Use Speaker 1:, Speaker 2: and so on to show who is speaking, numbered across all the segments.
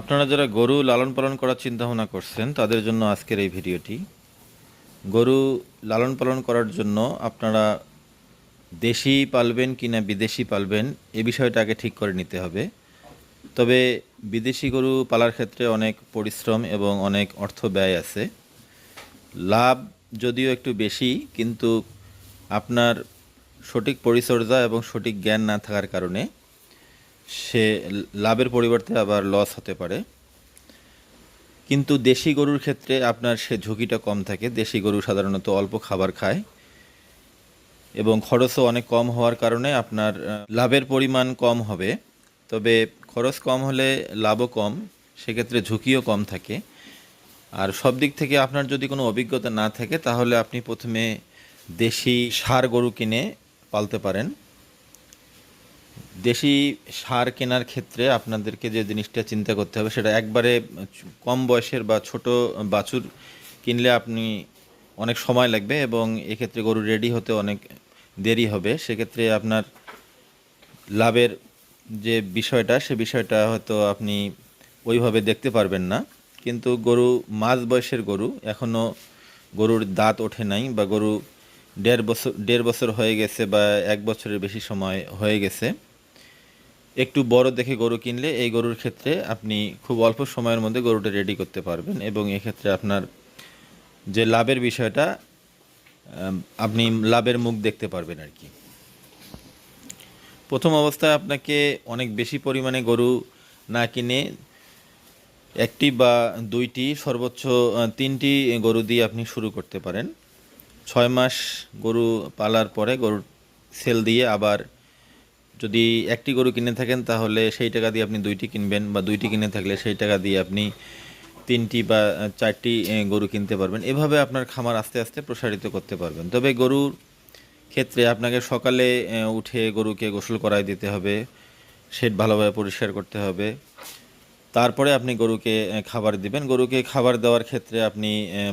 Speaker 1: আপনারা যারা গরু লালন পালন করার চিন্তা ভাবনা করছেন, তাদের জন্য আজকের এই ভিডিওটি। গরু লালন পালন করার জন্য আপনারা দেশি পালবেন কি না বিদেশি পালবেন, এ বিষয়টা আগে ঠিক করে নিতে হবে। তবে বিদেশি গরু পালার ক্ষেত্রে অনেক পরিশ্রম এবং অনেক অর্থ ব্যয় আছে। লাভ যদিও একটু বেশি, কিন্তু আপনার সঠিক পরিচর্যা এবং সঠিক জ্ঞান না থাকার কারণে সে লাভের পরিবর্তে আবার লস হতে পারে। কিন্তু দেশি গরুর ক্ষেত্রে আপনার সে ঝুঁকিটা কম থাকে। দেশি গরু সাধারণত অল্প খাবার খায় এবং খরচও অনেক কম হওয়ার কারণে আপনার লাভের পরিমাণ কম হবে। তবে খরচ কম হলে লাভও কম, সেক্ষেত্রে ঝুঁকিও কম থাকে। আর সব দিক থেকে আপনার যদি কোনো অভিজ্ঞতা না থাকে, তাহলে আপনি প্রথমে দেশি সার গরু কিনে পালতে পারেন। দেশি সার কেনার ক্ষেত্রে আপনাদেরকে যে জিনিসটা চিন্তা করতে হবে, সেটা একবারে কম বয়সের বা ছোট বাছুর কিনলে আপনি অনেক সময় লাগবে এবং এক্ষেত্রে গরু রেডি হতে অনেক দেরি হবে। সেক্ষেত্রে আপনার লাভের যে বিষয়টা, সে বিষয়টা হয়তো আপনি ওইভাবে দেখতে পারবেন না। কিন্তু গরু, মাঝ বয়সের গরু এখনও গরুর দাঁত ওঠে নাই বা গরু দেড় বছর দেড় বছর হয়ে গেছে বা এক বছরের বেশি সময় হয়ে গেছে। একটু বড় দেখে গরু কিনলে এই গরুর ক্ষেত্রে আপনি খুব অল্প সময়ের মধ্যে গরুটা রেডি করতে পারবেন এবং এক্ষেত্রে আপনার যে লাভের বিষয়টা আপনি লাভের মুখ দেখতে পারবেন আর কি। প্রথম অবস্থায় আপনাকে অনেক বেশি পরিমাণে গরু না কিনে একটি বা দুইটি, সর্বোচ্চ তিনটি গরু দিয়ে আপনি শুরু করতে পারেন। ছয় মাস গরু পালার পরে গরুর সেল দিয়ে আবার যদি একটি গরু কিনে থাকেন, তাহলে সেই টাকা দিয়ে আপনি দুইটি কিনবেন বা দুইটি কিনে থাকলে সেই টাকা দিয়ে আপনি তিনটি বা চারটি গরু কিনতে পারবেন। এভাবে আপনার খামার আস্তে আস্তে প্রসারিত করতে পারবেন। তবে গরুর ক্ষেত্রে আপনাকে সকালে উঠে গরুকে গোসল করায় দিতে হবে, শেড ভালোভাবে পরিষ্কার করতে হবে। তারপরে আপনি গরুকে খাবার দিবেন। গরুকে খাবার দেওয়ার ক্ষেত্রে আপনি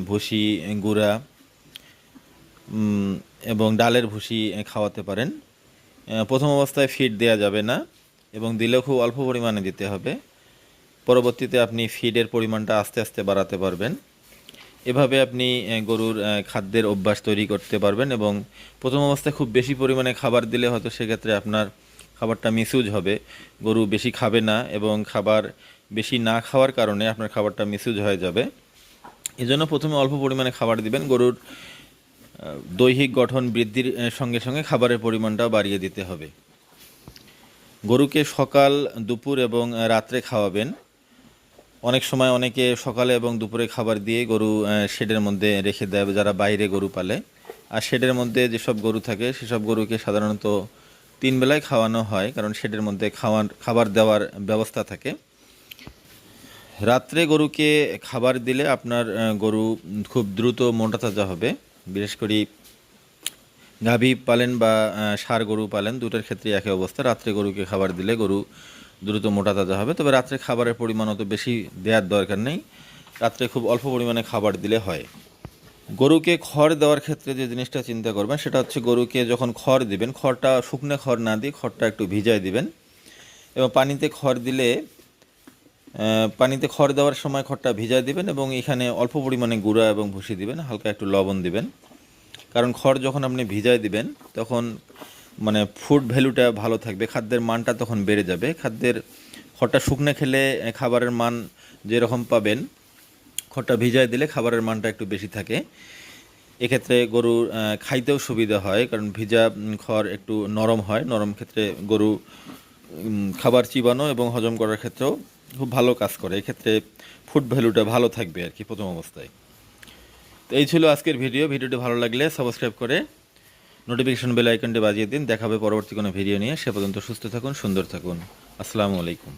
Speaker 1: ভুসি, গুঁড়া এবং ডালের ভুসি খাওয়াতে পারেন। প্রথম অবস্থায় ফিড দেওয়া যাবে না এবং দিলেও খুব অল্প পরিমাণে দিতে হবে। পরবর্তীতে আপনি ফিডের পরিমাণটা আস্তে আস্তে বাড়াতে পারবেন। এভাবে আপনি গরুর খাদ্যের অভ্যাস তৈরি করতে পারবেন এবং প্রথম অবস্থায় খুব বেশি পরিমাণে খাবার দিলে হয়তো সেক্ষেত্রে আপনার খাবারটা মিসইউজ হবে। গরু বেশি খাবে না এবং খাবার বেশি না খাওয়ার কারণে আপনার খাবারটা মিসইউজ হয়ে যাবে। এজন্য প্রথমে অল্প পরিমাণে খাবার দিবেন। গরুর দৈহিক গঠন বৃদ্ধির সঙ্গে সঙ্গে খাবারের পরিমাণটাও বাড়িয়ে দিতে হবে। গরুকে সকাল, দুপুর এবং রাত্রে খাওয়াবেন। অনেক সময় অনেকে সকালে এবং দুপুরে খাবার দিয়ে গরু শেডের মধ্যে রেখে দেয়, যারা বাইরে গরু পালে। আর শেডের মধ্যে যেসব গরু থাকে, সেসব গরুকে সাধারণত তিন বেলায় খাওয়ানো হয়, কারণ শেডের মধ্যে খাওয়ার খাবার দেওয়ার ব্যবস্থা থাকে। রাত্রে গরুকে খাবার দিলে আপনার গরু খুব দ্রুত মোটা তাজা হবে। বিশেষ করে গাভী পালেন বা ষাঁড় গরু পালেন, দুটোর ক্ষেত্রে একই অবস্থা। রাত্রে গরুকে খাবার দিলে গরু দ্রুত মোটা তাজা হবে, তবে রাত্রে খাবারের পরিমাণ অত বেশি দেওয়ার দরকার নেই। রাত্রে খুব অল্প পরিমাণে খাবার দিলে হয়। গরুকে খড় দেওয়ার ক্ষেত্রে যে জিনিসটা চিন্তা করবেন, সেটা হচ্ছে গরুকে যখন খড় দিবেন, খড়টা শুকনো খড় না দিয়ে খড়টা একটু ভিজায় দিবেন। এবং পানিতে খড় দিলে পানিতে খড় দেওয়ার সময় খড়টা ভিজায় দিবেন এবং এখানে অল্প পরিমাণে গুঁড়া এবং ভুসি দিবেন হালকা একটু লবণ দিবেন। কারণ খড় যখন আপনি ভিজায় দিবেন তখন মানে ফুড ভ্যালুটা ভালো থাকবে খাদ্যের মানটা তখন বেড়ে যাবে। খাদ্যের খড়টা শুকনো খেলে খাবারের মান যেরকম পাবেন খড়টা ভিজায় দিলে খাবারের মানটা একটু বেশি থাকে। এক্ষেত্রে আহ, খাইতেও সুবিধা হয় কারণ ভিজা খড় একটু নরম হয়। নরম ক্ষেত্রে গরু খাবার চিবানো এবং হজম করার ক্ষেত্রেও খুব ভালো কাজ করে। এক্ষেত্রে ফুড ভ্যালুটা ভালো থাকবে আর কি প্রথম অবস্থায়। তো এই ছিল আজকের ভিডিও ভিডিওটি ভালো লাগলে সাবস্ক্রাইব করে নোটিফিকেশন বেল আইকনটি বাজিয়ে দিন। দেখাবে পরবর্তী কোনো ভিডিও নিয়ে। সে পর্যন্ত সুস্থ থাকুন, সুন্দর থাকুন। আসসালামু আলাইকুম।